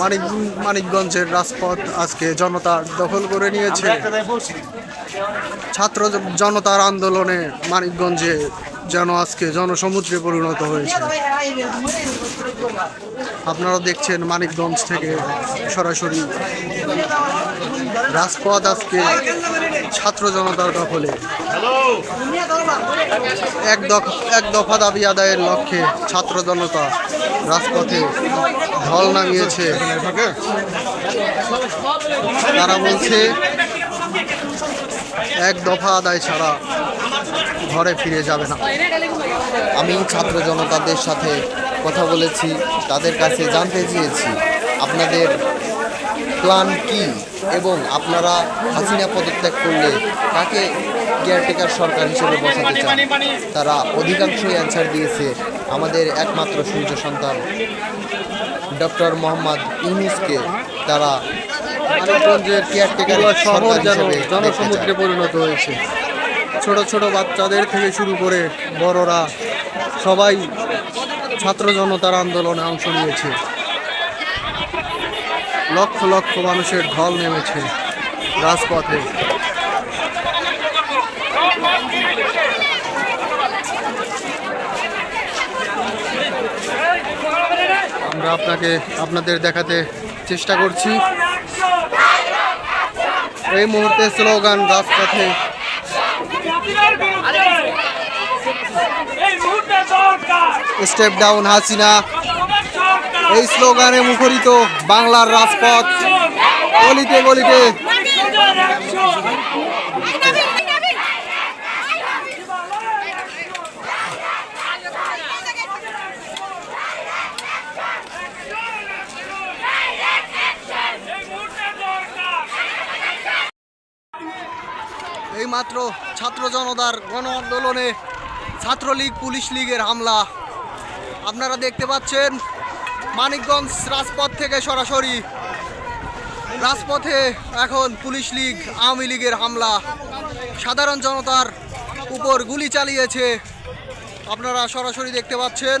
মানিক মানিকগঞ্জের রাজপথ আজকে জনতা দখল করে নিয়েছে। ছাত্র জনতার আন্দোলনে মানিকগঞ্জে যেন আজকে জনসমুদ্রে পরিণত হয়েছে। আপনারা দেখছেন মানিকগঞ্জ থেকে সরাসরি। রাজপথ আজকে ছাত্র জনতার দখলে। এক দফা এক দফা দাবি আদায়ের লক্ষ্যে ছাত্র জনতা রাজপথে ঢল নামিয়েছে তারা বলছে, এক দফা আদায় ছাড়া ঘরে ফিরে যাবে না। আমি ছাত্র জনতাদের সাথে কথা বলেছি, তাদের কাছে জানতে চেয়েছি, আপনাদের প্ল্যান কি এবং আপনারা হাসিনা পদত্যাগ করলে কাকে কেয়ারটেকার সরকার হিসেবে বসাতে চান। তারা অধিকাংশই অ্যান্সার দিয়েছে আমাদের একমাত্র সূর্য সন্তান। ডক্টর মোহাম্মদ ইউনুসকে তারা মানিকগঞ্জের কেয়ারটেকার শহর সরকার যেন হিসেবে জনসমুদ্রে পরিণত হয়েছে। ছোট ছোট বাচ্চাদের থেকে শুরু করে বড়রা সবাই ছাত্র জনতার আন্দোলনে অংশ নিয়েছে। লক্ষ লক্ষ মানুষের ঢল নেমেছে রাজপথে। আমরা আপনাকে আপনাদের দেখাতে চেষ্টা করছি। এই মুহূর্তে স্লোগান, রাজপথে। Step down Hasina. এই স্লোগানে মুখরিত বাংলার রাজপথ। গলিতে গলিতে। এই মাত্র ছাত্র জনতার গণ আন্দোলনে ছাত্রলীগ, পুলিশ লীগের হামলা। আপনারা দেখতে পাচ্ছেন, মানিকগঞ্জ রাজপথ থেকে সরাসরি রাজপথে এখন পুলিশ লীগ, আওয়ামী লীগের হামলা। সাধারণ জনতার উপর গুলি চালিয়েছে। আপনারা সরাসরি দেখতে পাচ্ছেন